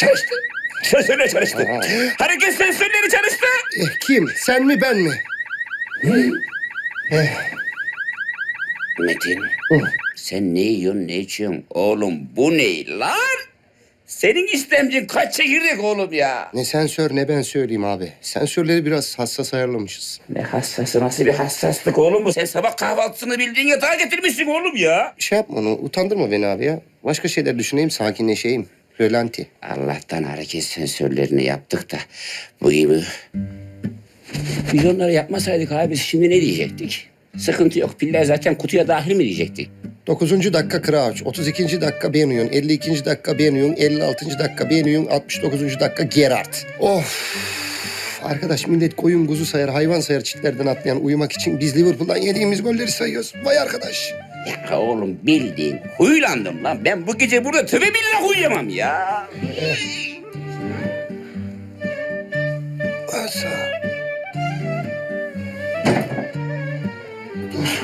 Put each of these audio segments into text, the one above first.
Çalıştı. Sensörler çalıştı. Hareket sensörleri çalıştı. Eh, kim? Sen mi ben mi? Metin, sen ne yiyorsun ne içiyorsun? Oğlum bu ne lan? Senin istemcin kaç çekirdek oğlum ya? Ne sensör ne ben söyleyeyim abi. Sensörleri biraz hassas ayarlamışız. Ne hassası nasıl bir hassaslık oğlum bu? Sen sabah kahvaltısını bildiğin yatağa getirmişsin oğlum ya. Şey yapma onu utandırma beni abi ya. Başka şeyler düşüneyim sakinleşeyim. Rölanti. Allah'tan hareket sensörlerini yaptık da bu gibi. Biz onları yapmasaydık abi biz şimdi ne diyecektik? Sıkıntı yok. Piller zaten kutuya dahil mi diyecektik? 9. dakika Crouch, 32. dakika Benuyon, 52. dakika Benuyon, 56. dakika Benuyon, 69. dakika Gerard. Of! Arkadaş millet koyun kuzu sayar, hayvan sayar çitlerden atlayan uyumak için biz Liverpool'dan yediğimiz golleri sayıyoruz. Vay arkadaş. Ya oğlum bildiğin huylandım lan. Ben bu gece burada tövbe billah uyuyamam ya. Asa. Dur.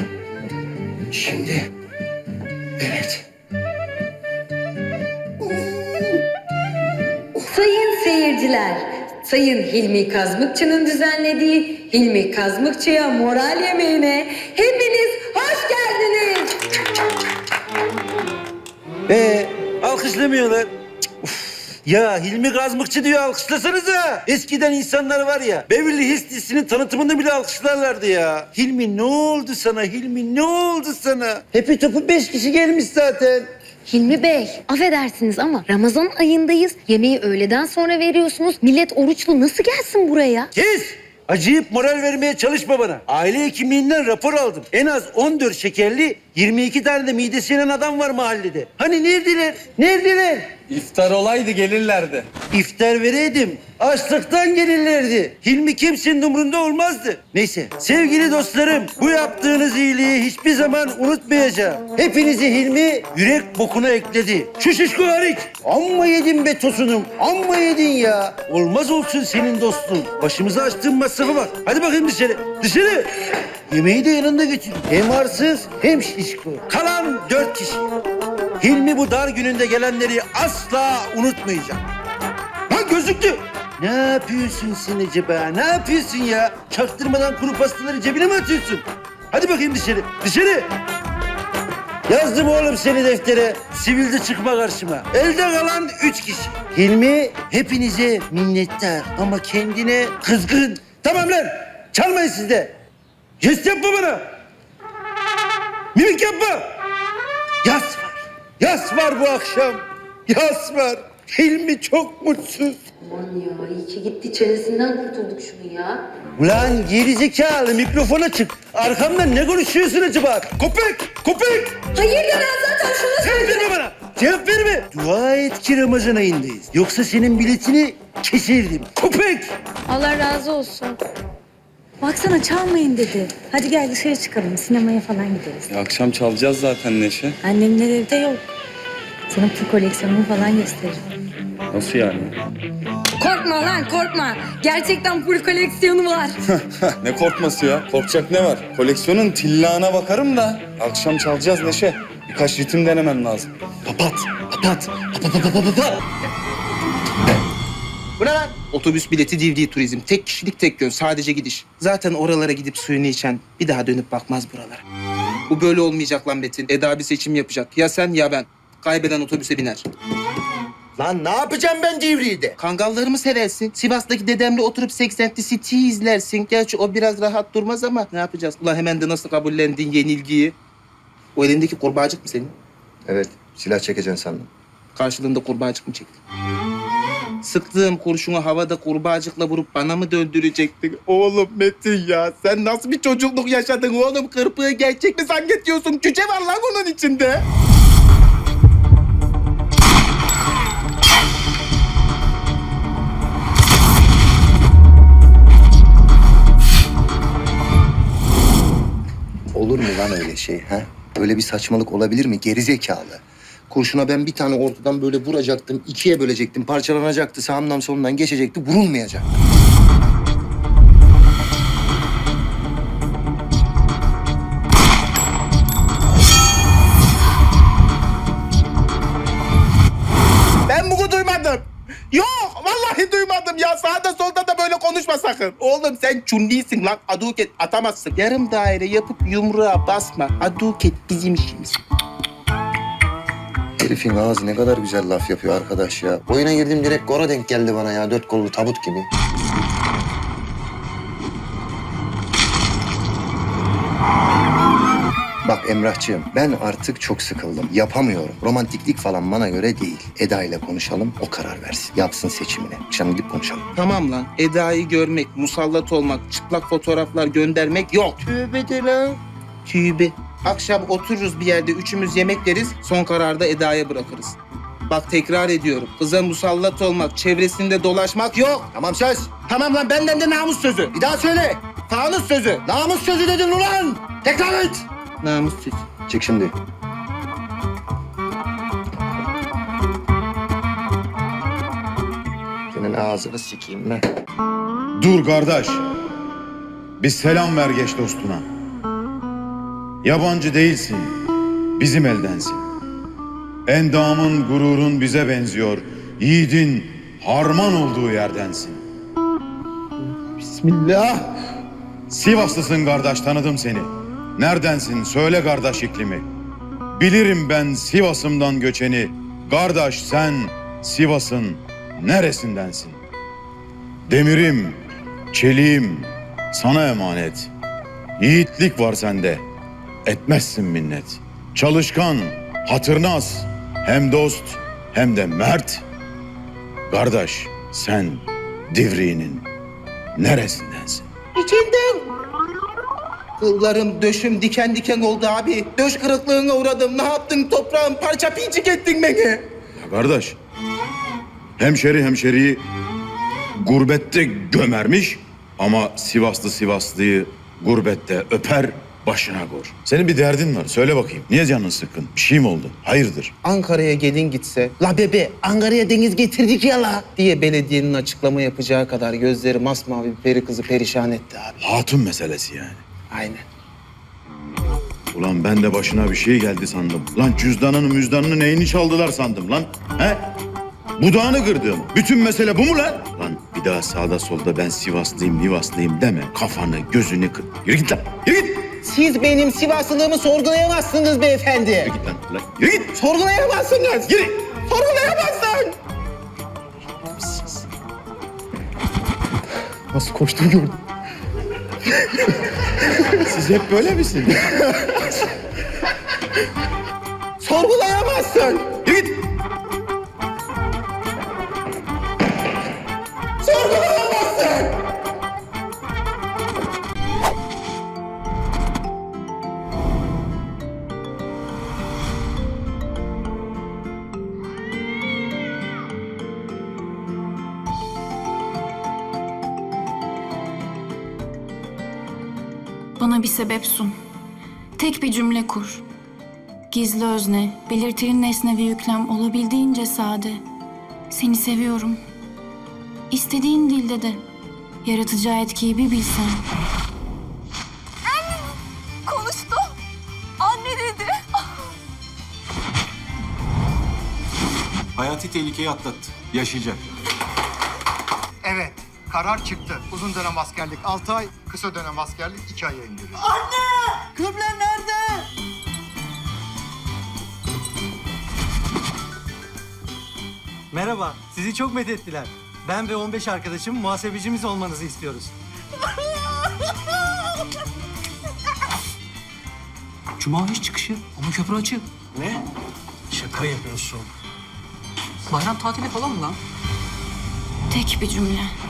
Şimdi. Evet. Sayın seyirciler, Sayın Hilmi Kazmıkçı'nın düzenlediği Hilmi Kazmıkçı'ya moral yemeğine hepiniz hoş geldiniz. Ee, alkışlamıyorlar. Ya Hilmi Kazmıkçı diyor alkışlasanıza. Eskiden insanlar var ya Beverly Hills dizisinin tanıtımında bile alkışlarlardı ya. Hilmi ne oldu sana Hilmi ne oldu sana? Hepi topu beş kişi gelmiş zaten. Hilmi Bey, affedersiniz ama Ramazan ayındayız. Yemeği öğleden sonra veriyorsunuz. Millet oruçlu nasıl gelsin buraya? Kes! Acıyıp moral vermeye çalışma bana. Aile hekimliğinden rapor aldım. En az 14 şekerli 22 tane de midesi yanan adam var mahallede. Hani neredeler? Neredeler? İftar olaydı gelirlerdi. İftar vereydim. Açlıktan gelirlerdi. Hilmi kimsenin umrunda olmazdı. Neyse sevgili dostlarım bu yaptığınız iyiliği hiçbir zaman unutmayacağım. Hepinizi Hilmi yürek bokuna ekledi. Şu şişko hariç. Amma yedin be tosunum. Amma yedin ya. Olmaz olsun senin dostluğun. Başımıza açtığın masrafa bak. Hadi bakayım dışarı. Dışarı. Yemeği de yanında götür. Hem arsız hem şişko. Kalan dört kişi. Hilmi bu dar gününde gelenleri asla unutmayacak. Lan gözüktü. Ne yapıyorsun sen acaba? Ne yapıyorsun ya? Çaktırmadan kuru pastaları cebine mi atıyorsun? Hadi bakayım dışarı. Dışarı. Yazdım oğlum seni deftere. Sivilde çıkma karşıma. Elde kalan üç kişi. Hilmi hepinize minnettar ama kendine kızgın. Tamam lan. Çalmayın siz de. Jest yapma bana. Mimik yapma. Yas var. Yas var bu akşam. Yas var. Hilmi çok mutsuz. Aman ya iyi ki gitti çenesinden kurtulduk şunu ya. Ulan gerizekalı mikrofona çık. Arkamdan ne konuşuyorsun acaba? Köpek! Köpek! Hayırdır ben zaten şunu Cevap verme bana! Cevap verme! Dua et ki Ramazan ayındayız. Yoksa senin biletini keserdim. Köpek! Allah razı olsun. Baksana çalmayın dedi. Hadi gel dışarı çıkalım. Sinemaya falan gideriz. Ya akşam çalacağız zaten Neşe. Annemler evde yok. Sana pul koleksiyonumu falan gösteririm. Nasıl yani? Korkma lan korkma. Gerçekten full koleksiyonu var. ne korkması ya? Korkacak ne var? Koleksiyonun tillağına bakarım da. Akşam çalacağız Neşe. Birkaç ritim denemem lazım. Papat! Papat! Papat! Bu ne lan? Otobüs bileti DVD turizm. Tek kişilik tek yön. Sadece gidiş. Zaten oralara gidip suyunu içen bir daha dönüp bakmaz buralara. Bu böyle olmayacak lan Metin. Eda bir seçim yapacak. Ya sen ya ben. Kaybeden otobüse biner. Lan ne yapacağım ben Divriği'de? Kangallarımı seversin. Sivas'taki dedemle oturup 80 City izlersin. Gerçi o biraz rahat durmaz ama ne yapacağız? Ulan hemen de nasıl kabullendin yenilgiyi? O elindeki kurbağacık mı senin? Evet, silah çekeceksin sandım. Karşılığında kurbağacık mı çektin? Sıktığım kurşunu havada kurbağacıkla vurup bana mı döndürecektin? Oğlum Metin ya sen nasıl bir çocukluk yaşadın oğlum? Kırpığı gerçek mi zannediyorsun? Cüce var lan onun içinde. Olur mu lan öyle şey ha? Böyle bir saçmalık olabilir mi? Gerizekalı. Kurşuna ben bir tane ortadan böyle vuracaktım, ikiye bölecektim, parçalanacaktı, sağımdan solundan geçecekti, vurulmayacak. Ben bunu duymadım. Yok, vallahi duymadım ya. Sağda solda da böyle konuşma sakın. Oğlum sen çunlisin lan. Aduket atamazsın. Yarım daire yapıp yumruğa basma. Aduket bizim işimiz. Herifin ağzı ne kadar güzel laf yapıyor arkadaş ya. Oyuna girdim direkt gora denk geldi bana ya. Dört kollu tabut gibi. Bak Emrahçığım ben artık çok sıkıldım. Yapamıyorum. Romantiklik falan bana göre değil. Eda ile konuşalım o karar versin. Yapsın seçimini. Akşam gidip konuşalım. Tamam lan. Eda'yı görmek, musallat olmak, çıplak fotoğraflar göndermek yok. Tövbe de lan. Tövbe. Akşam otururuz bir yerde üçümüz yemek yeriz. Son kararda Eda'ya bırakırız. Bak tekrar ediyorum. Kıza musallat olmak, çevresinde dolaşmak yok. Tamam söz. Tamam lan benden de namus sözü. Bir daha söyle. Fanus sözü. Namus sözü dedin ulan. Tekrar et. Namus sözü. Çık şimdi. Senin ağzını sikeyim ben. Dur kardeş. Bir selam ver geç dostuna. Yabancı değilsin. Bizim eldensin. Endamın gururun bize benziyor. Yiğidin harman olduğu yerdensin. Bismillah. Sivaslısın kardeş tanıdım seni. Neredensin söyle kardeş iklimi. Bilirim ben Sivas'ımdan göçeni. Kardeş sen Sivas'ın neresindensin? Demirim, çeliğim sana emanet. Yiğitlik var sende. Etmezsin minnet. Çalışkan, hatırnaz. Hem dost hem de mert. Kardeş sen Divriğinin neresindensin? İçinden. Kıllarım döşüm diken diken oldu abi. Döş kırıklığına uğradım. Ne yaptın toprağım? Parça pincik ettin beni. Ya kardeş, hemşeri hemşeriyi gurbette gömermiş ama Sivaslı Sivaslıyı gurbette öper başına gor. Senin bir derdin var. Söyle bakayım. Niye canın sıkkın? Bir şey mi oldu? Hayırdır? Ankara'ya gelin gitse, la bebe Ankara'ya deniz getirdik ya la diye belediyenin açıklama yapacağı kadar gözleri masmavi bir peri kızı perişan etti abi. Hatun meselesi yani. Aynen. Ulan ben de başına bir şey geldi sandım. Lan cüzdanını müzdanını neyini çaldılar sandım lan. He? Budağını kırdım. Bütün mesele bu mu lan? Lan bir daha sağda solda ben Sivaslıyım, Mivaslıyım deme. Kafanı, gözünü kır. Yürü git lan. Yürü git. Siz benim Sivaslılığımı sorgulayamazsınız beyefendi. Git lan. lan. Yürü git. Sorgulayamazsınız. Yürü. Sorgulayamazsın. Nasıl koştum gördüm. Siz hep böyle misiniz? Sorgulayamazsın. Yürü git. Sorgulayamazsın. Bana bir sebep sun. Tek bir cümle kur. Gizli özne, belirtili nesne ve yüklem olabildiğince sade. Seni seviyorum. İstediğin dilde de. Yaratacağı etkiyi bir bilsen. Konuştu. Anne dedi. Hayati tehlikeyi atlattı. Yaşayacak. Evet, karar çıktı. Uzun dönem askerlik 6 ay, kısa dönem askerlik 2 aya indiriyor. Kıble nerede? Merhaba, sizi çok methettiler. Ben ve 15 arkadaşım muhasebecimiz olmanızı istiyoruz. Cuma iş çıkışı ama köprü açık. Ne? Şaka yapıyorsun. Bayram tatili falan mı lan? Tek bir cümle.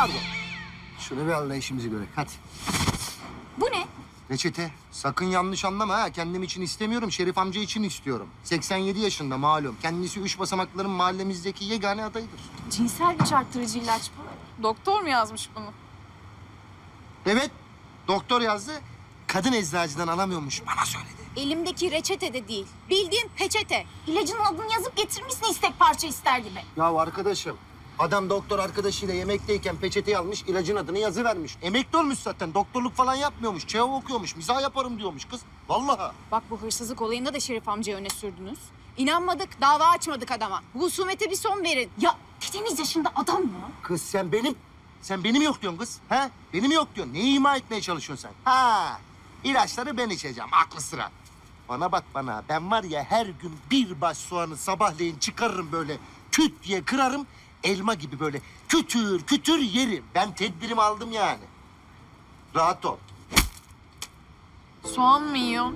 Pardon. Şunu bir anla işimizi göre. Hadi. Bu ne? Reçete. Sakın yanlış anlama ha. Kendim için istemiyorum. Şerif amca için istiyorum. 87 yaşında malum. Kendisi üç basamakların mahallemizdeki yegane adayıdır. Cinsel güç arttırıcı ilaç bu. Doktor mu yazmış bunu? Evet. Doktor yazdı. Kadın eczacıdan alamıyormuş. Bana söyledi. Elimdeki reçete de değil. Bildiğin peçete. İlacın adını yazıp getirmişsin istek parça ister gibi. Ya arkadaşım adam doktor arkadaşıyla yemekteyken peçeteyi almış ilacın adını yazı vermiş. Emekli olmuş zaten doktorluk falan yapmıyormuş. ÇEO okuyormuş. Mizah yaparım diyormuş kız. Vallahi. Bak bu hırsızlık olayında da Şerif amcayı öne sürdünüz. İnanmadık, dava açmadık adama. Bu husumete bir son verin. Ya dedeniz yaşında adam mı? Kız sen benim sen benim yok diyorsun kız. Ha? Benim yok diyorsun. Neyi ima etmeye çalışıyorsun sen? Ha? İlaçları ben içeceğim. Aklı sıra. Bana bak bana. Ben var ya her gün bir baş soğanı sabahleyin çıkarırım böyle küt diye kırarım. Elma gibi böyle kütür kütür yerim. Ben tedbirimi aldım yani. Rahat ol. Soğan mı yiyor?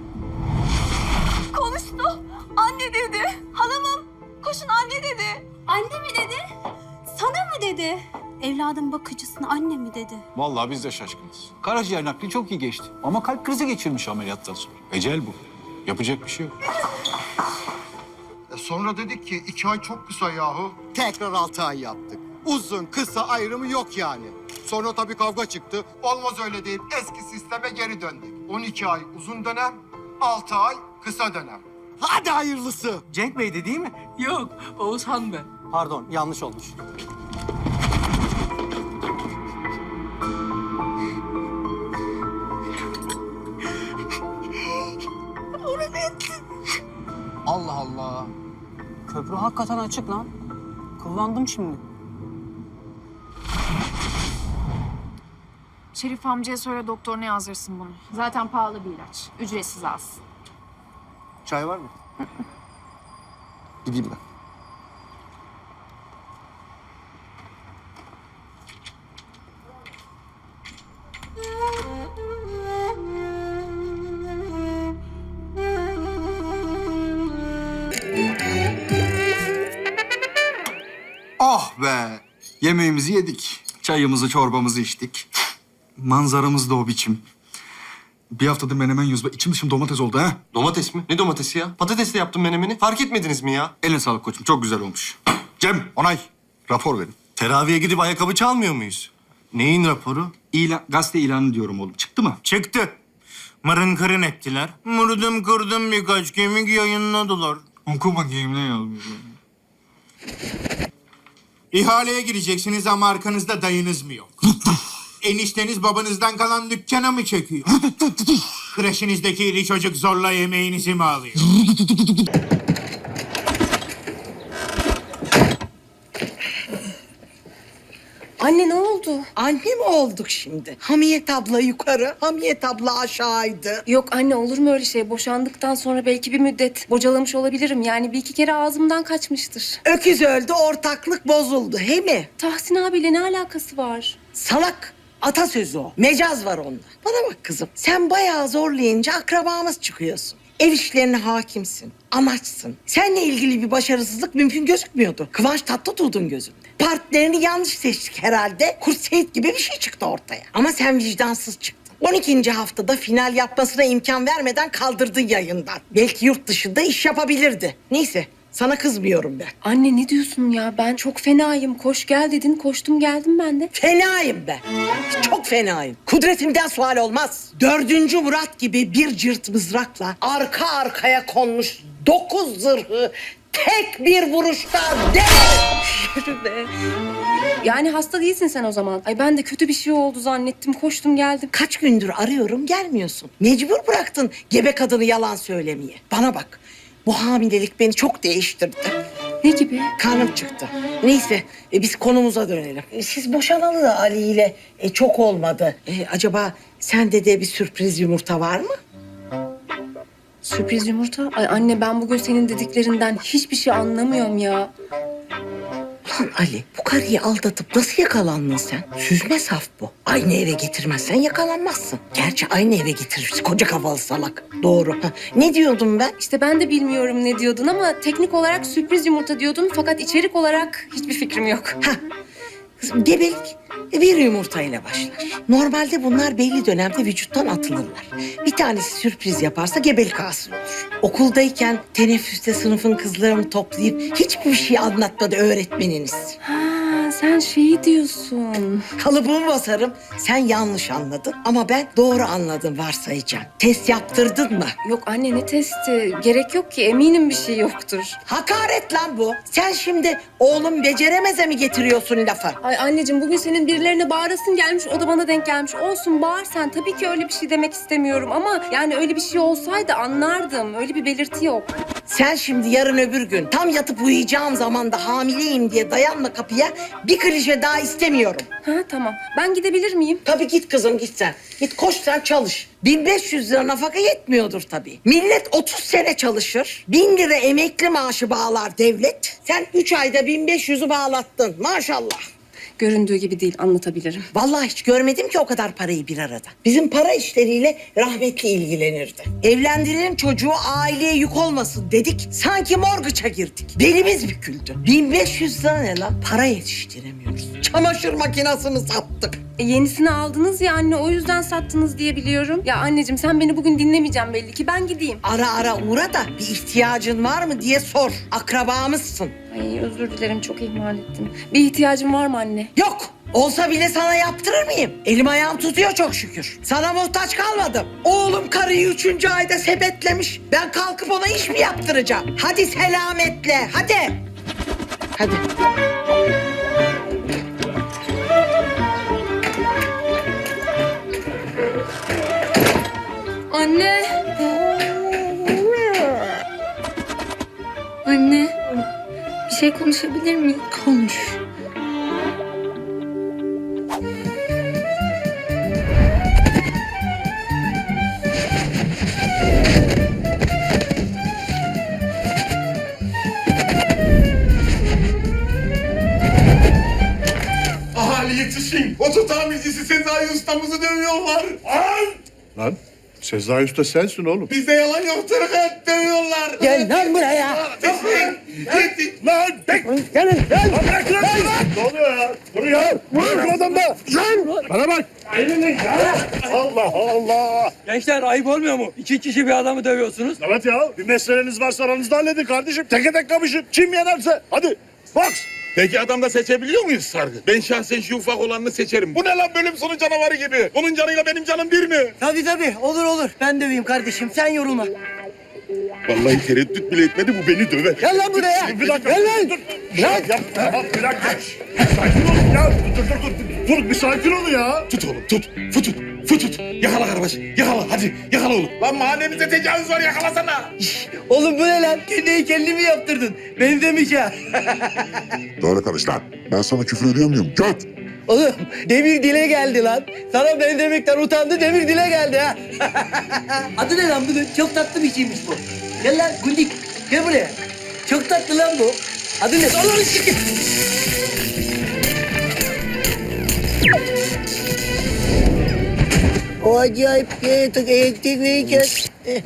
Konuştu. Anne dedi. Halamım. Koşun anne dedi. Anne mi dedi? Sana mı dedi? Evladın bakıcısına anne mi dedi? Vallahi biz de şaşkınız. Karaciğer nakli çok iyi geçti. Ama kalp krizi geçirmiş ameliyattan sonra. Ecel bu. Yapacak bir şey yok. E sonra dedik ki iki ay çok kısa yahu. Tekrar altı ay yaptık. Uzun kısa ayrımı yok yani. Sonra tabii kavga çıktı. Olmaz öyle değil. Eski sisteme geri döndük. 12 ay uzun dönem, 6 ay kısa dönem. Hadi hayırlısı. Cenk Bey'di değil mi? Yok, Oğuzhan ben. Pardon yanlış olmuş. Allah Allah. Köprü hakikaten açık lan. Kullandım şimdi. Şerif amcaya söyle doktoruna yazdırsın bunu. Zaten pahalı bir ilaç. Ücretsiz alsın. Çay var mı? Gideyim ben. Yemeğimizi yedik. Çayımızı, çorbamızı içtik. Manzaramız da o biçim. Bir haftadır menemen. Bak İçim dışım domates oldu ha. Domates mi? Ne domatesi ya? Patatesle yaptım menemeni. Fark etmediniz mi ya? Eline sağlık koçum. Çok güzel olmuş. Cem, onay. Rapor verin. Teraviye gidip ayakkabı çalmıyor muyuz? Neyin raporu? İlan, gazete ilanı diyorum oğlum. Çıktı mı? Çıktı. Mırın kırın ettiler. Mırdım kırdım birkaç kemik yayınladılar. Oku bakayım ne yazmış. İhaleye gireceksiniz ama arkanızda dayınız mı yok? Enişteniz babanızdan kalan dükkana mı çekiyor? Kreşinizdeki iri çocuk zorla yemeğinizi mi alıyor? Anne ne oldu? Anne mi olduk şimdi? Hamiyet abla yukarı, Hamiyet abla aşağıydı. Yok anne olur mu öyle şey? Boşandıktan sonra belki bir müddet bocalamış olabilirim. Yani bir iki kere ağzımdan kaçmıştır. Öküz öldü, ortaklık bozuldu, he mi? Tahsin abiyle ne alakası var? Salak. Atasözü o. Mecaz var onda. Bana bak kızım. Sen bayağı zorlayınca akrabamız çıkıyorsun. Ev işlerine hakimsin. Amaçsın. Seninle ilgili bir başarısızlık mümkün gözükmüyordu. Kıvanç Tatlıtuğ'un gözünde. Partnerini yanlış seçtik herhalde. Kurt Seyit gibi bir şey çıktı ortaya. Ama sen vicdansız çıktın. 12. haftada final yapmasına imkan vermeden kaldırdın yayından. Belki yurt dışında iş yapabilirdi. Neyse sana kızmıyorum ben. Anne ne diyorsun ya? Ben çok fenayım. Koş gel dedin. Koştum geldim ben de. Fenayım ben. Çok fenayım. Kudretimden sual olmaz. Dördüncü Murat gibi bir cırt mızrakla arka arkaya konmuş dokuz zırhı tek bir vuruşta. Yürü be. Yani hasta değilsin sen o zaman. Ay ben de kötü bir şey oldu zannettim. Koştum geldim. Kaç gündür arıyorum gelmiyorsun. Mecbur bıraktın gebe kadını yalan söylemeye. Bana bak. Bu hamilelik beni çok değiştirdi. Ne gibi? Karnım çıktı. Neyse e, biz konumuza dönelim. E, siz boşanalı da Ali ile e, çok olmadı. E, acaba sende de bir sürpriz yumurta var mı? Sürpriz yumurta. Ay anne ben bugün senin dediklerinden hiçbir şey anlamıyorum ya. Lan Ali bu karıyı aldatıp nasıl yakalandın sen? Süzme saf bu. Aynı eve getirmezsen yakalanmazsın. Gerçi aynı eve getirirsin koca kafalı salak. Doğru. Ha, Ne diyordum ben? İşte ben de bilmiyorum ne diyordun ama teknik olarak sürpriz yumurta diyordun fakat içerik olarak hiçbir fikrim yok. Ha, gebelik bir yumurtayla başlar. Normalde bunlar belli dönemde vücuttan atılırlar. Bir tanesi sürpriz yaparsa gebelik hasıl olur. Okuldayken teneffüste sınıfın kızlarını toplayıp hiçbir şey anlatmadı öğretmeniniz. Ha, sen şeyi diyorsun. Kalıbımı basarım. Sen yanlış anladın ama ben doğru anladım varsayacağım. Test yaptırdın mı? Yok anne ne testi? Gerek yok ki eminim bir şey yoktur. Hakaret lan bu. Sen şimdi oğlum beceremeze mi getiriyorsun lafı? Ay anneciğim bugün senin birilerine bağırasın gelmiş o da bana denk gelmiş. Olsun bağır sen tabii ki öyle bir şey demek istemiyorum ama yani öyle bir şey olsaydı anlardım. Öyle bir belirti yok. Sen şimdi yarın öbür gün tam yatıp uyuyacağım zaman da hamileyim diye dayanma kapıya. Bir klişe daha istemiyorum. Ha tamam ben gidebilir miyim? Tabii git kızım git sen. Git koş sen çalış. 1500 lira nafaka yetmiyordur tabii. Millet 30 sene çalışır. 1000 lira emekli maaşı bağlar devlet. Sen 3 ayda 1500'ü bağlattın maşallah. Göründüğü gibi değil anlatabilirim. Vallahi hiç görmedim ki o kadar parayı bir arada. Bizim para işleriyle rahmetli ilgilenirdi. Evlendirelim çocuğu aileye yük olmasın dedik. Sanki morgıça girdik. Belimiz büküldü. 1500 lira ne lan? Para yetiştiremiyoruz. Çamaşır makinesini sattık. E, yenisini aldınız ya anne o yüzden sattınız diye biliyorum. Ya anneciğim sen beni bugün dinlemeyeceksin belli ki ben gideyim. Ara ara uğra da bir ihtiyacın var mı diye sor. Akrabamızsın. Ay özür dilerim çok ihmal ettim. Bir ihtiyacın var mı anne? Yok. Olsa bile sana yaptırır mıyım? Elim ayağım tutuyor çok şükür. Sana muhtaç kalmadım. Oğlum karıyı üçüncü ayda sepetlemiş. Ben kalkıp ona iş mi yaptıracağım? Hadi selametle, hadi. Hadi. Anne. Anne. Bir şey konuşabilir miyim? Konuş. Ahali yetişin. Oto tamircisi Sezai ustamızı dövüyorlar. Lan! Lan Sezai Usta sensin oğlum. Bizde yalan yok Tırkat dövüyorlar. Gel lan buraya. Yetişin. Lan! Gelin gel! Bırak lan! Ne oluyor ya? Dur ya! Vurun şu adamı da! Lan! Bana bak! Elini ya! Allah Allah! Gençler ayıp olmuyor mu? İki kişi bir adamı dövüyorsunuz. Evet ya bir meseleniz varsa aranızda halledin kardeşim. Teke tek kapışın. Kim yenerse. Hadi box! Peki adamda seçebiliyor muyuz sargı? Ben şahsen şu ufak olanını seçerim. Bu ne lan bölüm sonu canavarı gibi? Onun canıyla benim canım bir mi? Tabii tabii olur olur. Ben döveyim kardeşim sen yorulma. Vallahi tereddüt bile etmedi bu beni döver. Gel lan buraya. Bir dakika. Gel lan! Dur. Bırak! Yapma. Bir dakika. Sakin ol ya. Dur dur dur. Dur bir sakin ol ya. Tut oğlum tut. Futut. Futut. Yakala kardeş. Yakala hadi. Yakala oğlum. Lan mahallemize tecavüz var yakalasana. Oğlum bu ne lan? Kendi heykelini mi yaptırdın? Benzemiş ha. Doğru konuş lan. Ben sana küfür ediyor muyum? Göt! Oğlum demir dile geldi lan. Sana benzemekten utandı demir dile geldi ha. Adı ne lan bunun? Çok tatlı bir şeymiş bu. Gel lan Gundik. Gel buraya. Çok tatlı lan bu. Adı ne? Allah'ını sikeyim. O acayip yaratık elektrik verirken eh,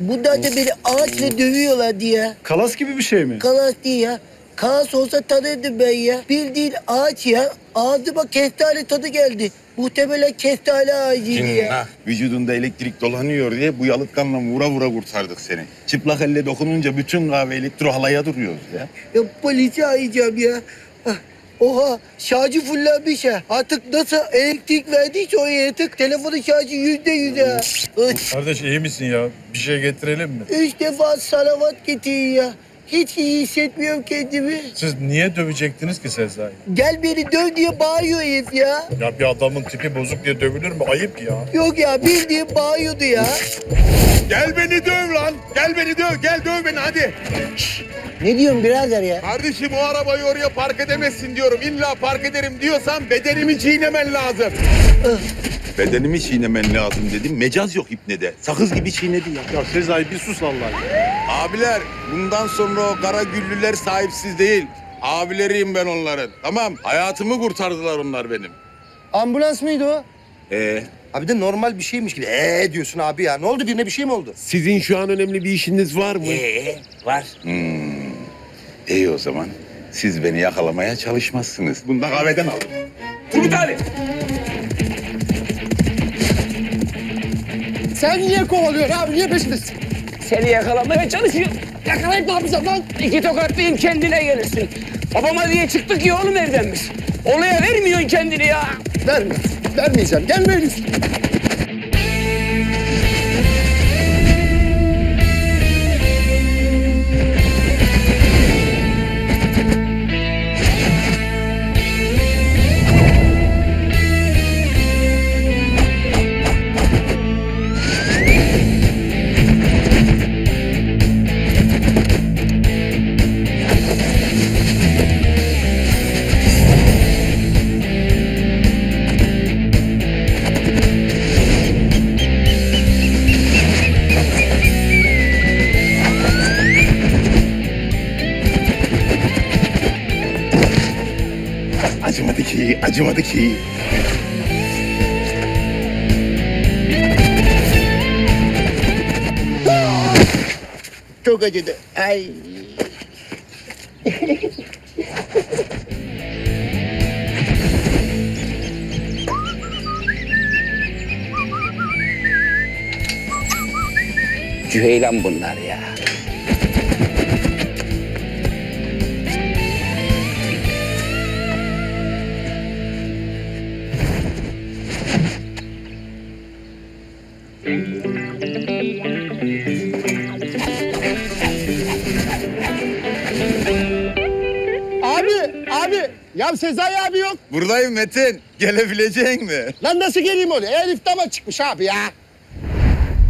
bunlar da beni ağaçla dövüyorlardı ya. Kalas gibi bir şey mi? Kalas değil ya. Kalas olsa tanırdım ben ya. Bildiğin ağaç ya. Ağzıma kestane tadı geldi. Muhtemelen kestane ağacıydı ya. Vücudunda elektrik dolanıyor diye bu yalıtkanla vura vura kurtardık seni. Çıplak elle dokununca bütün kahve elektro halaya duruyoruz ya. Ya polisi arayacağım ya. Ah, Oha şarjı fullenmiş ha. Artık nasıl elektrik verdiyse o yaratık telefonun şarjı yüzde yüz ha. Ay, Kardeş iyi misin ya? Bir şey getirelim mi? Üç defa salavat getirin ya. Hiç iyi hissetmiyorum kendimi. Siz niye dövecektiniz ki Sezai? Gel beni döv diye bağırıyor herif ya. Ya bir adamın tipi bozuk diye dövülür mü? Ayıp ya. Yok ya bildiğin bağırıyordu ya. Gel beni döv lan. Gel beni döv. Gel döv beni hadi. Ne diyorsun birader ya? Kardeşim o arabayı oraya park edemezsin diyorum. İlla park ederim diyorsan bedenimi çiğnemen lazım. Bedenimi çiğnemen lazım dedim. Mecaz yok ipnede. Sakız gibi çiğnedi ya. Ya Sezai bir sus Allah. Abiler bundan sonra o kara güllüler sahipsiz değil. Abileriyim ben onların. Tamam hayatımı kurtardılar onlar benim. Ambulans mıydı o? Ee, Abi de normal bir şeymiş gibi. Ee diyorsun abi ya. Ne oldu birine bir şey mi oldu? sizin şu an önemli bir işiniz var mı? Ee, var. Hmm. İyi o zaman. Siz beni yakalamaya çalışmazsınız. Bunu da kahveden aldım. Turgut Ali. Sen niye kovalıyorsun abi? Niye peşindesin? Seni yakalamaya çalışıyorum. Yakalayıp ne yapacağım lan? İki tokatlayayım kendine gelirsin. Babama diye çıktık ya oğlum evden. Olaya vermiyorsun kendini ya. Verme. Vermeyeceğim. Gelme Elif. Acımadı ki, acımadı ki. Çok acıdı. Ay. Cüheylan bunlar ya. Abi, Ya Sezai abi yok. Buradayım Metin. Gelebilecek mi? Lan nasıl geleyim oraya? Elif dama çıkmış abi ya.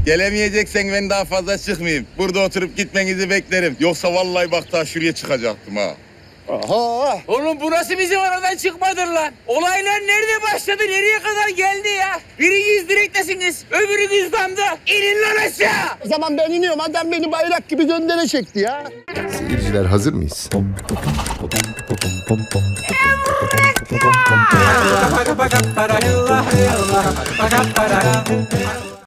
Gelemeyeceksen ben daha fazla çıkmayayım. Burada oturup gitmenizi beklerim. Yoksa vallahi bak daha şuraya çıkacaktım ha. Oho. Oğlum bu nasıl bizim aradan çıkmadır lan? Olaylar nerede başladı, nereye kadar geldi ya? Biriniz direktesiniz, öbürünüz damda. İnin lan aşağı! O zaman ben iniyorum. Adam beni bayrak gibi göndere çekti ya. Seyirciler hazır mıyız? పగ పగ పరగ